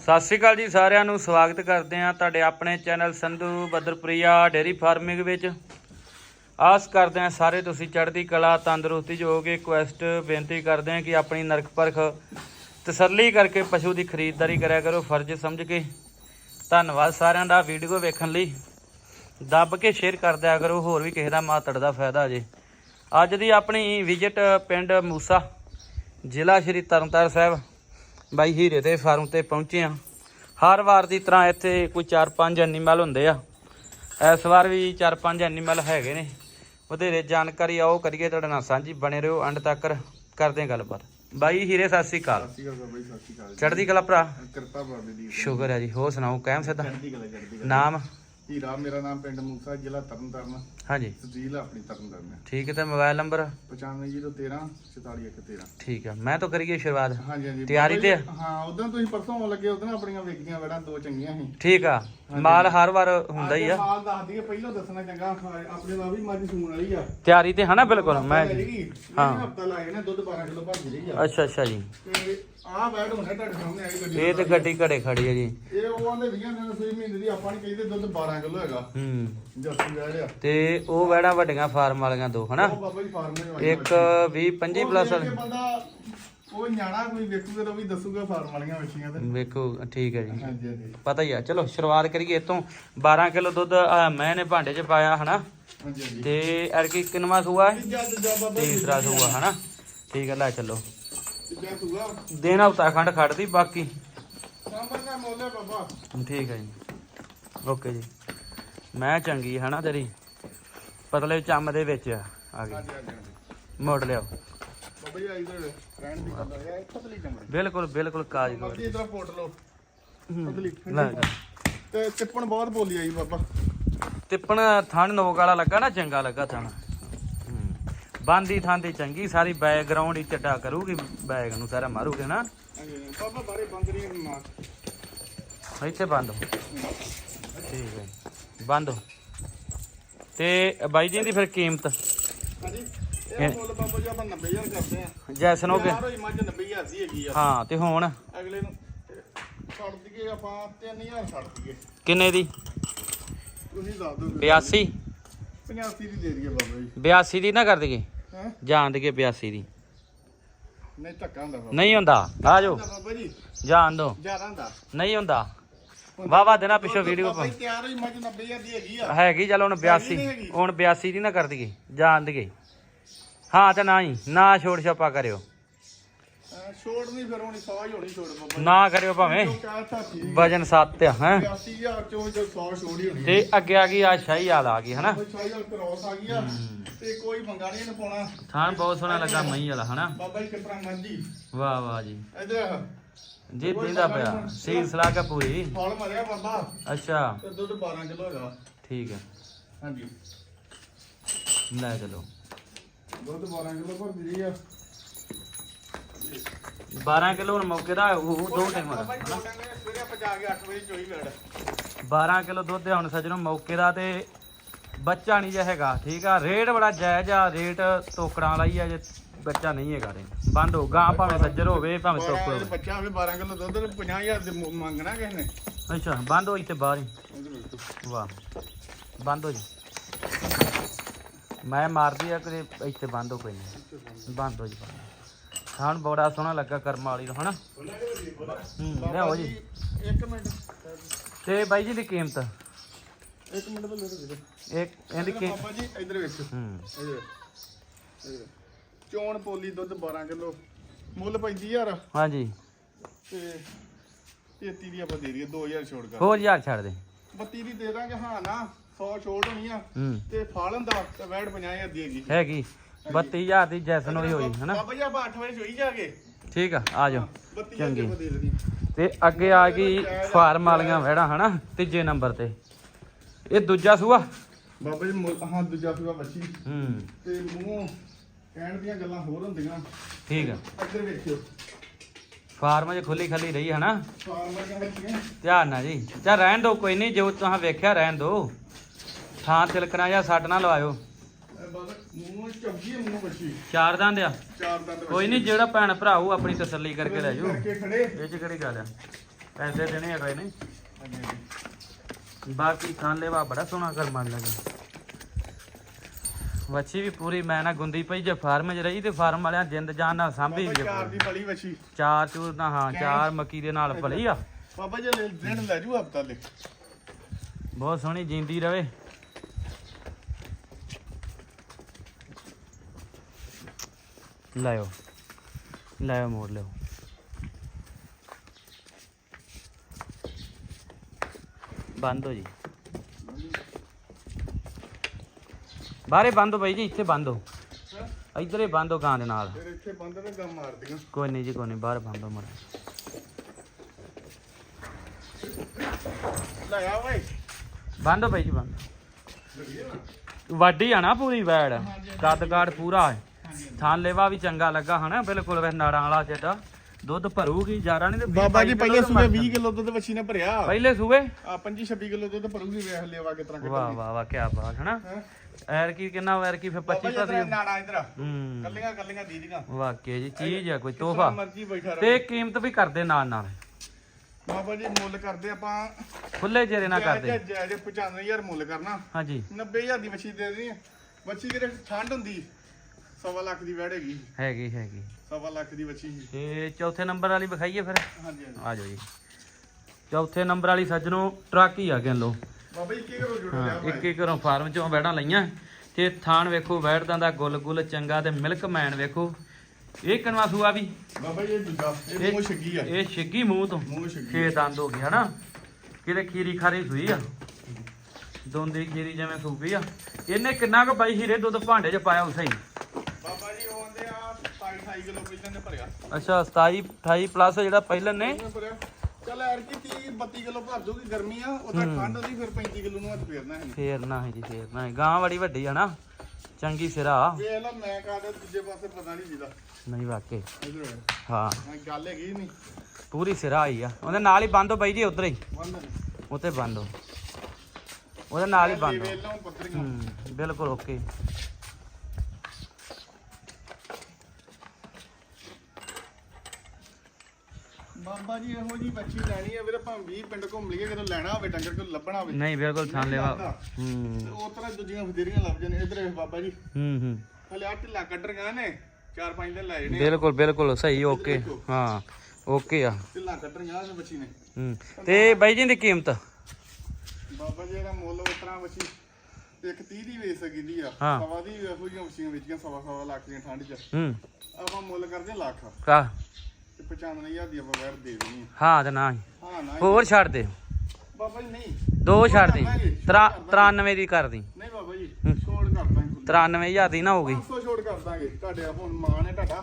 ਸਤਿ ਸ਼੍ਰੀ ਅਕਾਲ ਜੀ ਸਾਰਿਆਂ ਨੂੰ, ਸਵਾਗਤ ਕਰਦੇ ਹਾਂ ਤੁਹਾਡੇ ਆਪਣੇ channel Sandhu Badarpriya dairy farming ਵਿੱਚ। ਆਸ ਕਰਦੇ ਹਾਂ ਸਾਰੇ ਤੁਸੀਂ ਚੜ੍ਹਦੀ ਕਲਾ, ਤੰਦਰੁਸਤੀ ਜੋ ਕਿ ਕੁਐਸਟ ਬੇਨਤੀ ਕਰਦੇ ਹਾਂ ਕਿ ਆਪਣੀ ਨਰਕ ਪਰਖ ਤਸੱਲੀ ਕਰਕੇ ਪਸ਼ੂ ਦੀ ਖਰੀਦਦਾਰੀ ਕਰਿਆ ਕਰੋ, ਫਰਜ਼ ਸਮਝ ਕੇ। ਧੰਨਵਾਦ ਸਾਰਿਆਂ ਦਾ ਵੀਡੀਓ ਵੇਖਣ ਲਈ। ਦੱਬ ਕੇ ਸ਼ੇਅਰ ਕਰ ਦਿਆ ਕਰੋ, ਹੋਰ ਵੀ ਕਿਸੇ ਦਾ ਮਾਤੜ ਦਾ ਫਾਇਦਾ ਜੇ। ਅੱਜ ਦੀ ਆਪਣੀ ਵਿਜ਼ਿਟ ਪਿੰਡ ਮੂਸਾ, ਜ਼ਿਲ੍ਹਾ ਸ਼੍ਰੀ ਤਰਨਤਾਰਨ ਸਾਹਿਬ। ਬਾਈ ਹੀਰੇ ਦੇ ਫਾਰਮ ਤੇ ਪਹੁੰਚੇ ਆ ਹਰ ਵਾਰ ਦੀ ਤਰ੍ਹਾਂ ਇੱਥੇ ਕੋਈ 4-5 ਐਨੀਮਲ ਹੁੰਦੇ ਆ। ਇਸ ਵਾਰ ਵੀ 4-5 ਐਨੀਮਲ ਹੈਗੇ ਨੇ। ਵਧੇਰੇ ਜਾਣਕਾਰੀ ਆਓ ਕਰੀਏ ਤੁਹਾਡੇ ਨਾਲ ਸਾਂਝੀ ਬਣੇ ਰਹੋ ਐਂਡ ਤੱਕ ਕਰਦੇ ਗੱਲਬਾਤ। ਬਾਈ ਹੀਰੇ ਸਤਿ ਸ੍ਰੀ ਅਕਾਲ। ਸਤਿ ਸ਼੍ਰੀ ਅਕਾਲ ਬਾਈ ਸਤਿ ਸ਼੍ਰੀ ਅਕਾਲ ਚੜ੍ਹਦੀ ਕਲਾ ਭਰਾ? ਕਿਰਪਾ ਬਾਬੇ ਦੀ। ਸ਼ੁਕਰ ਹੈ ਜੀ ਹੋਰ ਸੁਣਾਓ ਕਾਇਮ ਸਿੱਧਾ ਚੜ੍ਹਦੀ ਕਲਾ ਚੜ੍ਹਦੀ ਕਲਾ। ਨਾਮ? ਹੀਰਾ ਮੇਰਾ ਨਾਮ ਪਿੰਡ ਮੂਸਾ ਜ਼ਿਲ੍ਹਾ ਤਰਨਤਾਰਨ। ਹਾਂਜੀ। ਤਹਿਸੀਲ ਆਪਣੀ ਤਰਨਤਾਰਨ ਠੀਕ ਹੈ ਤੇ ਮੋਬਾਈਲ ਨੰਬਰ? 9513 44113 ਠੀਕ ਹੈ ਮੈਂ ਤਾਂ ਕਰੀਏ ਸ਼ੁਰੂਆਤ। ਹਾਂਜੀ ਹਾਂਜੀ। ਤਿਆਰੀ ਬਾਬਾ ਜੀ? ਹਾਂ ਉਦੋਂ ਤੁਸੀਂ ਪਰਸੋਂ ਆਉਣ ਲੱਗੇ ਉਦੋਂ ਆਪਣੀਆਂ ਵੇਖੀਆਂ ਵੜਾਂ ਦੋ ਚੰਗੀਆਂ ਸੀ। ਠੀਕ ਆ ਮਾਲ ਹਰ ਵਾਰ ਹੁੰਦਾ ਹੀ ਆ। ਹਾਲ ਦੱਸ ਦਈਏ ਪਹਿਲਾਂ ਦੱਸਣਾ ਚੰਗਾ ਆਪਣੇ ਨਾਲ ਵੀ ਮੱਝ ਸੂਣ ਵਾਲੀ ਆ। ਤਿਆਰੀ ਤੇ ਹਨਾ ਬਿਲਕੁਲ ਮੈਂ ਹਾਂ। ਹਫਤਾ ਲੱਗ ਜਾਣਾ ਦੁੱਧ 12 ਕਿਲੋ ਭਰ ਰਹੀ ਆ। ਅੱਛਾ ਅੱਛਾ ਜੀ। ਤੇ ਆਹ ਬੈਡ ਹੁਣੇ ਤੁਹਾਡੇ ਸਾਹਮਣੇ ਆਈ ਗੱਡੀ ਇਹ ਤੇ ਗੱਡੀ ਘੜੇ ਖੜੀ ਹੈ ਜੀ। ਉਹ ਆਂਦੇ 20 ਦਿਨ ਸੂਈ ਮਹੀਨੇ ਦੀ ਆਪਾਂ ਨਹੀਂ ਕਹਿੰਦੇ ਦੁੱਧ 12 ਕਿਲੋ ਹੈਗਾ। ਹੂੰ। ਜੱਸੀ ਬੈਡ ਆ ਤੇ ਉਹ ਵੈੜਾ ਵੱਡੀਆਂ ਫਾਰਮ ਵਾਲੀਆਂ ਦੋ ਹਨਾ? ਉਹ ਬਾਬਾ ਜੀ ਫਾਰਮ ਦੇ ਇੱਕ 20 25 ਪਲੱਸ ਬੰਦਾ ਉਹ ਨਿਆਣਾ ਕੋਈ ਵੇਖੂਗਾ ਤਾਂ ਵੀ ਦੱਸੂਗਾ ਫਾਰਮ ਵਾਲੀਆਂ ਮੱਛੀਆਂ ਤੇ। ਵੇਖੋ ਠੀਕ ਹੈ ਜੀ। ਹਾਂਜੀ ਹਾਂਜੀ। ਪਤਾ ਹੀ ਆ। ਚਲੋ ਸ਼ੁਰੂਆਤ ਕਰੀਏ ਇਤੋਂ। 12 ਕਿਲੋ ਦੁੱਧ ਮੈਂ ਨੇ ਭਾਂਡੇ 'ਚ ਪਾਇਆ ਹਨਾ? ਹਾਂਜੀ ਹਾਂਜੀ। ਤੇ ਐਰਕੀ ਕਿੰਨਵਾ ਸੂਆ ਤੀਸਰਾ ਸੂਆ ਹਨਾ? ਠੀਕ ਹੈ ਲੈ ਚੱਲੋ। ਦਿਨ ਹਫਤਾ ਖੰਡ ਖੜਦੀ ਬਾਕੀ। ਹੈ ਬਾਬਾ। ਠੀਕ ਹੈ ਜੀ। ਓਕੇ ਜੀ। ਮੈਂ ਚੰਗੀ ਹਨਾ ਤੇਰੀ? ਪਤਲੇ ਚੰਮ ਦੇ ਵਿੱਚ ਆ। ਆ ਗਈ। ਹਾਂਜੀ ਹਾਂਜੀ ਹਾਂਜੀ। ਮੋੜ ਲਿਓ ਬਾਬਾ ਜੀ ਆਈ ਤੇ ਰਹਿਣ ਦੀ ਗੱਲ ਹੈ ਪਤਲੀ ਚਮੜੀ ਬਿਲਕੁਲ ਬਿਲਕੁਲ ਕਾਜ ਮਰਜ਼ੀ ਇਧਰ ਫੋਟ ਲਓ। ਪਤਲੀ। ਲੈ ਤੇ ਟਿੱਪਣ ਬਹੁਤ ਬੋਲੀ ਆਈ ਬਾਬਾ। ਤਿੱਪਣ ਥਣ ਨੋਕ ਵਾਲਾ ਲੱਗਾ ਨਾ ਚੰਗਾ ਲੱਗਾ ਥਣ। ਬੰਦੀ ਥਾਂ ਦੀ ਚੰਗੀ ਸਾਰੀ ਬੈਕਗ੍ਰਾਉਂਡ ਹੀ ਚੱਡਾ ਕਰੂਗੀ ਬੈਗ ਨੂੰ ਸਾਰਾ ਮਾਰੂਗੇ ਨਾ। ਹਾਂਜੀ। ਬਾਬਾ ਬਾਰੇ ਬੰਦ ਨਹੀਂ ਮਾਰ ਇੱਥੇ ਬੰਦ ਹੋ। ਠੀਕ ਹੈ ਬੰਦ ਹੋ। ਤੇ ਬਾਈ ਜੀ ਦੀ ਫਿਰ ਕੀਮਤ? ਹਾਂਜੀ ਇਹ ਮੁੱਲ ਬਾਬਾ ਜੀ ਆਪਾਂ 90000 ਕਰਦੇ ਆ ਜੈਸਨ ਹੋ ਗਏ। ਯਾਰ ਹੋਈ ਮੱਝ 90000 ਦੀ ਹੈਗੀ ਆ। ਹਾਂ ਤੇ ਹੁਣ? ਅਗਲੇ ਨੂੰ ਛੱਡ ਦਈਏ ਆਪਾਂ 3000 ਛੱਡ ਦਈਏ। ਕਿੰਨੇ ਦੀ? ਤੁਸੀਂ ਦੱਸ ਦਿਓ। 82 85 ਦੀ ਦੇ ਦਈਏ ਬਾਬਾ ਜੀ। 82 ਦੀ ਨਾ ਕਰ ਦਈਏ? ਹੈ? ਜਾਣ ਦਈਏ 82 ਦੀ। ਨਹੀਂ ਧੱਕਾ ਹੁੰਦਾ ਨਹੀਂ ਹੁੰਦਾ। ਆ ਜਾਓ। ਬਾਬਾ ਜੀ। ਜਾਣ ਦੋ। ਜ਼ਿਆਦਾ ਹੁੰਦਾ। ਨਹੀਂ ਹੁੰਦਾ। ਵਾਵਾ ਦੇਣਾ ਪਿੱਛੋਂ ਵੀਡੀਓ ਜੀ ਤਿਆਰ ਹੋਈ ਮੱਝ 90000 ਦੀ ਹੈਗੀ ਆ। ਹੈਗੀ ਚਲ ਹੁਣ 82 ਹੁਣ 82 ਦੀ ਨਾ ਕਰ ਦਈਏ ਜਾਣ ਦਈਏ। ਹਾਂ ਤੇ ਨਾ ਹੀ ਨਾ ਛੋੜ ਛਾਪਾ ਕਰਿਓ। ਅਹ ਛੋੜ ਨਹੀਂ ਫਿਰ ਹੋਣੀ 100 ਹੀ ਹੋਣੀ ਛੋੜ ਬਾਬਾ ਨਾ ਕਰਿਓ ਭਾਵੇਂ। ਵਜਨ 7 ਆ ਹੈ। 80000 ਚੋਂ ਜੋ 100 ਛੋੜ ਹੀ ਹੋਣੀ ਤੇ ਅੱਗੇ ਆ ਗਈ ਆ ਸ਼ਾਹੀ ਵਾਲ ਆ ਗਈ ਹਨਾ? ਕੋਈ 6000 ਕਰੋਸ ਆ ਗਈ ਆ। ਤੇ ਕੋਈ ਮੰਗਾ ਨਹੀਂ ਇਹਨੂੰ ਪਾਉਣਾ। ਬਹੁਤ ਸੋਹਣਾ ਲੱਗਾ ਮਈ ਵਾਲਾ ਹਨਾ? ਬਾਬਾ ਜੀ ਕਿਪਰਾ ਮੱਝੀ ਵਾਹ ਵਾਹ ਜੀ। ਇਧਰ ਜੀ ਦਿੰਦਾ ਪਿਆ ਸੀ ਸਲਾਹ ਕਾ ਪੂਰੀ। ਫਲ ਮਰਿਆ ਬਾਬਾ। ਅੱਛਾ। ਤੇ ਦੁੱਧ 12 ਕਿਲੋ ਹੈਗਾ। ਠੀਕ ਹੈ। ਹਾਂਜੀ। ਲੈ ਚਲੋ। ਦੁੱਧ 12 ਕਿਲੋ ਭਰ ਦੀ ਆ। 12 ਕਿਲੋ ਹੁਣ ਮੌਕੇ ਦਾ ਉਹ ਦੋ ਟਾਈਮ ਦੋ ਟਾਂਗੇ ਸਵੇਰੇ ਆਪਾਂ ਜਾ ਕੇ 8 ਵਜੇ ਚੋਈ ਵੇੜ 12 ਕਿਲੋ ਦੁੱਧ ਹੈ ਹੁਣ ਸੱਜਣੋ ਮੌਕੇ ਦਾ ਤੇ ਬੱਚਾ ਨਹੀਂ ਜੇ ਹੈਗਾ ਠੀਕ ਆ? ਰੇਟ ਬੜਾ ਜਾਇਜ਼ ਆ ਰੇਟ ਤੋਕੜਾਂ ਵਾਲਾ ਹੀ ਆ ਜੇ ਬੱਚਾ ਨਹੀਂ ਹੈਗਾ ਰੇ ਬੰਦ ਹੋ ਗਾਂ ਭਾਵੇਂ ਸੱਜਰ ਹੋਵੇ ਭਾਵੇਂ ਤੋਕੜ ਹੋਵੇ। ਬੱਚਾ ਹੋਵੇ 12 ਕਿਲੋ ਦੁੱਧ ਤੇ 50000 ਦੇ ਮੁ- ਮੰਗਣਾ ਕਿਸੇ ਨੇ। ਅੱਛਾ ਬੰਦ ਹੋ ਇੱਥੇ ਬਾਹਰ ਹੀ। ਵੇਖੋ। ਵਾਹ ਬੰਦ ਹੋ ਜੀ ਮੈਂ ਮਾਰਦੀ ਆ ਕਦੇ ਇੱਥੇ ਬੰਦ ਹੋ ਕੋਈ ਨਹੀਂ ਬੰਦ ਹੋ ਜੀ ਬੰਦ ਖਾਣ ਬੜਾ ਸੋਹਣਾ ਲੱਗਾ ਕਰਮ ਵਾਲੀ ਨੂੰ ਹਨਾ? ਹੂੰ ਲਿਆਓ ਜੀ। ਇੱਕ ਮਿੰਟ। ਤੇ ਬਾਈ ਜੀ ਦੀ ਕੀਮਤ? ਇੱਕ ਮਿੰਟ ਮੇਰੇ ਵੀਰੇ ਇੱਕ ਇਹਦੀ ਕੀ ਬਾਬਾ ਜੀ ਇੱਧਰ ਵੇਖੋ। ਹੂੰ। ਇੱਧਰ ਇੱਧਰ ਚੋਣ ਪੋਲੀ ਦੁੱਧ 12 ਕਿਲੋ। ਮੁੱਲ 35000 ਹਾਂਜੀ। ਤੇ 33 ਦੀ ਆਪਾਂ ਦੇ ਦਈਏ 2000 ਛੋੜ ਕਰ। ਹੋਰ ਯਾਰ ਛੱਡ ਦੇ। 32 ਦੀ ਦੇ ਦਾਂਗੇ ਹਾਂ ਨਾ 100 ਛੋੜ ਹੋਣੀ ਆ। ਹੂੰ। ਤੇ ਫਾਲਨ ਦਾ ਤੇ ਵੈੜ 50000 ਦੀ ਹੈਗੀ। ਹੈਗੀ। 32000 ਦੀ ਜੈਸਨ ਹੋਈ ਹੋਈ ਹਨਾ? ਬਾਬਾ ਜੀ ਆਪਾਂ 8 ਵਜੇ ਸੋਈ ਜਾ ਕੇ ਠੀਕ ਆ ਆ ਜਾਓ। 32000 ਚੰਗੀ। ਆਪਾਂ ਦੇ ਦੇਣੀ। ਤੇ ਅੱਗੇ ਆ ਗਈ ਫਾਰਮ ਵਾਲੀਆਂ ਵਹਿੜਾਂ ਹਨਾ? ਤੀਜੇ ਨੰਬਰ ਤੇ। ਇਹ ਦੂਜਾ ਸੂਆ? ਬਾਬਾ ਜੀ ਮੁੱਲ- ਹਾਂ ਦੂਜਾ ਸੂਆ ਬੱਚੀ। ਹੂੰ। ਤੇ ਮੂੰਹੋਂ ਕਹਿਣ ਦੀਆਂ ਗੱਲਾਂ ਹੋਰ ਹੁੰਦੀਆਂ। ਠੀਕ ਆ। ਇੱਧਰ ਵੇਖਿਓ। ਫਾਰਮ 'ਚ ਖੁੱਲੀ ਖੱਲੀ ਰਹੀ ਹਨਾ ਫਾਰਮਾਂ ਦੀਆਂ ਬੱਚੀਆਂ ਧਿਆਨ ਨਾਲ ਜੀ। ਚਾ ਰਹਿਣ ਦੋ ਕੋਈ ਨਹੀਂ ਜੋ ਤੁਸੀਂ ਵੇਖਿਆ ਰਹਿਣ ਦੋ ਥਾਂ ਤਿਲਕਣਾ ਜਾਂ ਸੱਟ ਨਾ ਲਵਾਇਓ। ਇਹ ਬਾਬਾ ਮੂੰਹ ਚੌਗੀ ਮੂੰਹ ਬੱਚੀ ਚਾਰ ਦੰਦ ਆ। ਚਾਰ ਦੰਦ ਕੋਈ ਨਹੀਂ ਜਿਹੜਾ ਭੈਣ ਭਰਾਊ ਆਪਣੀ ਤਸੱਲੀ ਕਰਕੇ ਲੈ ਜਾਓ ਕਰਕੇ ਖੜੇ। ਇਹ ਚ ਕਿਹੜੀ ਗੱਲ ਆ? ਪੈਸੇ ਦੇਣੇ ਅਗਲੇ ਨੇ ਬਾਕੀ ਖਾਨ ਲੈਵਾ ਬੜਾ ਸੋਹਣਾ ਕਰ ਮੰਨ ਲਗਾ ਵੱਛੀ ਵੀ ਪੂਰੀ ਮੈਂ ਨਾ ਗੁੰਦੀ ਪਈ ਜੇ ਫਾਰਮ 'ਚ ਰਹੀ ਤੇ ਫਾਰਮ ਵਾਲਿਆਂ ਜਿੰਦ ਜਾਨ ਨਾਲ ਸਾਂਭੀ ਵੀ ਚਾਰ। ਦੀ ਪਲੀ ਵਛੀ ਚਾਰ ਚੂਰ ਦਾ ਹਾਂ ਚਾਰ ਮੱਕੀ ਦੇ ਨਾਲ ਭਲੀ ਆ। ਬਾਬਾ ਜੀ ਦਿਨ ਲੈ ਜੂ ਹਫਤਾ ਲੈ। ਬਹੁਤ ਸੋਹਣੀ ਜਿੰਦੀ ਰਵੇ। ਲਾਇਓ। ਲਾਇਓ ਮੋੜ ਲਿਓ ਬੰਦ ਹੋ ਜੀ। ਬਾਹਰੇ ਬੰਦ ਹੋ ਬਾਈ ਜੀ ਇੱਥੇ ਬੰਦ ਹੋ। ਇੱਧਰੇ ਬੰਦ ਹੋ ਗਾਂ ਦੇ ਨਾਲ। ਫਿਰ ਇੱਥੇ ਬੰਦ ਨੇ ਗਮ ਮਾਰਦੀਆਂ। ਕੋਈ ਨਹੀਂ ਜੀ ਕੋਈ ਨਹੀਂ ਬਾਹਰ ਬੰਦ ਹੋ ਲੈ ਆ ਓਏ ਬੰਦ ਹੋ ਬਾਈ ਜੀ ਬੰਦ। ਵਾਢੀ ਆ ਨਾ ਪੂਰੀ ਵੈੜ। ਕੱਦ ਕਾਠ ਪੂਰਾ ਹੈ। ਥਾਂ ਲੇਵਾ ਵੀ ਚੰਗਾ ਲੱਗਾ ਹਨਾ ਬਿਲਕੁਲ ਵੇ ਨਾੜਾਂ ਵਾਲਾ ਚੱਡਾ ਦੁੱਧ ਭਰੂਗੀ ਜਾਰਾ ਨਹੀਂ ਤੇ ਵੀਹ ਬਾਬਾ ਜੀ ਬਾਈ ਪਹਿਲੇ ਕਿਲੋ ਸੂਏ ਤਾਂ 20 ਕਿਲੋ ਦੁੱਧ ਵਛੀ ਨੇ ਭਰਿਆ। ਪਹਿਲੇ ਸੂਏ ਆ 25 26 ਕਿਲੋ ਦੁੱਧ ਭਰੂਗੀ ਵੇਖ ਲਿਆ ਕਿਸ ਤਰ੍ਹਾਂ ਵਾਹ ਵਾਹ ਵਾਹ ਕੀ ਬਾਤ ਹਨਾ। ਹੈ? ਐਰ ਕੀ ਕਿੰਨਾ ਐਰ ਕੀ ਫਿਰ 25 ਬਾਬਾ ਜੀ ਪਤੀ ਨਾੜਾ ਇਧਰ। ਹੂੰ। ਕੱਲੀਆਂ ਕੱਲੀਆਂ ਦੀਦੀਆਂ ਵਾਕਿਆ ਜੀ ਚੀਜ਼ ਆ ਕੋਈ ਤੋਹਫਾ। ਤਰ੍ਹਾਂ ਮਰਜ਼ੀ ਬੈਠਾ ਰਹੇ। ਤੇ ਕੀਮਤ ਵੀ ਕਰਦੇ ਨਾਲ ਨਾਲ। ਬਾਬਾ ਜੀ ਮੁੱਲ ਕਰਦੇ ਆਪਾਂ। ਖੁੱਲੇ ਜੇਰੇ ਨਾ ਕਰਦੇ। ਜਿਹੜੇ 95000 ਮੁੱਲ ਕਰਨਾ। ਹਾਂਜੀ। 90000 ਦੀ ਵਛੀ ਦੇ ਦੇਣੀ ਵਛੀ ਕਿਤੇ ਠੰਡ ਹੁੰਦੀ। ਸਵਾ ਲੱਖ ਦੀ ਵੜ ਹੈਗੀ ਹੈਗੀ। ਸਵਾ ਲੱਖ ਦੀ ਸੀ ਤੇ ਚੌਥੇ ਨੰਬਰ ਵਾਲੀ ਵਿਖਾਈਏ ਫਿਰ। ਹਾਂਜੀ ਆ ਜਾਓ ਜੀ। ਚੌਥੇ ਨੰਬਰ ਵਾਲੀ ਸੱਜਣੋ ਟਰੱਕ ਹੀ ਆ ਗਏ ਲੋ ਬਾਬਾ ਜੀ ਕੀ ਕਰੋ ਜੁੜ ਹਾਂ ਲਿਆ ਇੱਕ ਇੱਕ ਘਰੋਂ ਫਾਰਮ ਚੋਂ ਬੈੜਾਂ ਲਈਆਂ ਤੇ ਥਾਣ ਵੇਖੋ ਬੈੜਦਾਂ ਦਾ ਗੁੱਲ ਗੁੱਲ ਚੰਗਾ ਤੇ ਮਿਲਕ ਮੈਨ ਵੇਖੋ। ਇਹ ਕਨਵਾ ਸੂਆ ਵੀ? ਬਾਬਾ ਜੀ ਇਹ ਦੂਜਾ ਇਹ ਮੂੰਹ ਛੱਗੀ ਆ। ਇਹ ਛਿੱਗੀ ਮੂੰਹ ਤੋਂ। ਮੂੰਹ ਛੱਗੀ ਛੇ ਦੰਦ ਹੋ ਗਏ ਹਨਾ ਕਿਤੇ ਖੀਰੀ ਖਾਰੀ ਸੂਈ ਆ। ਦੋਂਦੀ ਖੀਰੀ ਜਿਵੇਂ ਸੂਪੀ ਆ। ਇਹਨੇ ਕਿੰਨਾ ਕੁ ਬਾਈ ਹੀਰੇ ਦੁੱਧ ਭਾਂਡੇ 'ਚ ਪਾਇਆ ਉਸੇ ਹੀ। ਬਾਬਾ ਜੀ ਉਹ ਆਂਦੇ ਆ 28 ਕਿਲੋ ਪਹਿਲਾਂ ਨੇ ਭਰਿਆ। ਅੱਛਾ 27 28 ਪਲੱਸ ਜਿਹੜਾ ਪਹਿਲਾਂ ਨੇ। ਭਰਿਆ। ਚੱਲ ਐਰ ਕੀ 30 32 ਕਿਲੋ ਭਰ ਦੂਗੀ ਗਰਮੀ ਆ ਉਹਦਾ ਠੰਡ ਹੁੰਦੀ ਫਿਰ 35 ਕਿਲੋ ਨੂੰ ਹੱਥ ਫੇਰਨਾ ਹੈ ਫੇਰਨਾ ਹੈ ਜੀ ਫੇਰਨਾ ਹੈ ਗਾਂ ਬੜੀ ਵੱਡੀ ਆ ਨਾ ਚੰਗੀ ਸਿਰਾ। ਵੇਖ ਲੈ ਮੈਂ ਕਾਹਦੇ ਦੂਜੇ ਪਾਸੇ ਪਤਾ ਨਹੀਂ ਜਿਹਦਾ। ਨਹੀਂ ਵਾਕੇ। ਇਧਰ ਹਾਂ। ਹਾਂ ਗੱਲ ਹੈਗੀ ਨਹੀਂ। ਪੂਰੀ ਸਿਰਾ ਆਈ ਆ। ਉਹਦੇ ਨਾਲ ਹੀ ਬੰਦ ਹੋ ਬਾਈ ਜੀ ਉਧਰ ਹੀ। ਉੱਤੇ ਬੰਦ ਹੋ। ਉਹਦੇ ਨਾਲ ਹੀ ਬੰਦ ਹੂੰ ਬਿਲਕੁਲ ਓਕੇ। ਬਾਬਾ ਜੀ ਇਹੋ ਜੀ ਬੱਚੀ ਲੈਣੀ ਹੈ ਵੀਰੇ ਭਾਵੇਂ 20 ਪਿੰਡ ਘੁੰਮ ਲਈਏ ਕਿਤੇ ਲੈਣਾ ਹੋਵੇ ਡੰਗਰ ਕੋਈ ਲੱਭਣਾ ਹੋਵੇ। ਨਹੀਂ ਬਿਲਕੁਲ ਥਾਂ ਲੈਵਾ। ਤੇ ਹੂੰ। ਉਹ ਤਰ੍ਹਾਂ ਦੂਜੀਆਂ ਫਦੇਰੀਆਂ ਲੱਭ ਜਾਣੇ ਇਧਰ ਬਾਬਾ ਜੀ। ਹੂੰ ਹੂੰ। ਹਲੇ ਆ ਢਿੱਲਾ ਕੱਢਰ ਗਏ ਨੇ ਚਾਰ ਪੰਜ ਦਿਨ ਲੈ ਜਣੇ ਬਿਲਕੁਲ ਬਿਲਕੁਲ ਸਹੀ ਓਕੇ। ਹਾਂ ਓਕੇ ਆ। ਢਿੱਲਾ ਕੱਢਰ ਗਿਆ ਇਸ ਬੱਚੀ ਨੇ। ਹੂੰ। ਤੇ ਬਾਈ ਜੀ ਦੀ ਕੀਮਤ? ਬਾਬਾ ਜੀ ਇਹਦਾ ਮੁੱਲ ਉਸ ਤਰ੍ਹਾਂ ਬੱਚੀ ਇੱਕ 30 ਦੀ ਵੇਚ ਸਕਦੀ ਆ। ਸਵਾ ਦੀ ਇਹੋ ਜਿਹੀਆਂ ਬੱਚੀਆਂ ਵੇਚੀਆਂ ਸਵਾ ਸਵਾ ਲੱਖ ਦੀਆਂ ਠੰਡ 'ਚ। ਹੂੰ। ਆਪਾਂ ਮੁੱਲ ਕਰਦੇ ਲੱਖ। ਤੇ 95000 ਦੀ ਆਪਾਂ ਵੈਰ ਦੇ ਦੇਣੀ ਹਾਂ ਤੇ ਨਾ ਹੀ। ਆ। ਹਾਂ ਨਾ ਹੀ। ਹੋਰ ਛੱਡ ਦੇ। ਬਾਬਾ ਜੀ ਨਹੀਂ। ਦੋ ਛੱਡ ਦੀ। ਤਰਾ- 93 ਦੀ ਕਰ ਦੀ। ਨਹੀਂ ਬਾਬਾ ਜੀ ਛੋੜ ਕਰ ਦਾਂਗੇ 93000 ਦੀ ਨਾ ਹੋ ਗਈ। 500 ਛੋੜ ਕਰ ਦਾਂਗੇ ਤੁਹਾਡੇ ਹੁਣ ਮਾਂ ਨੇ ਤੁਹਾਡਾ।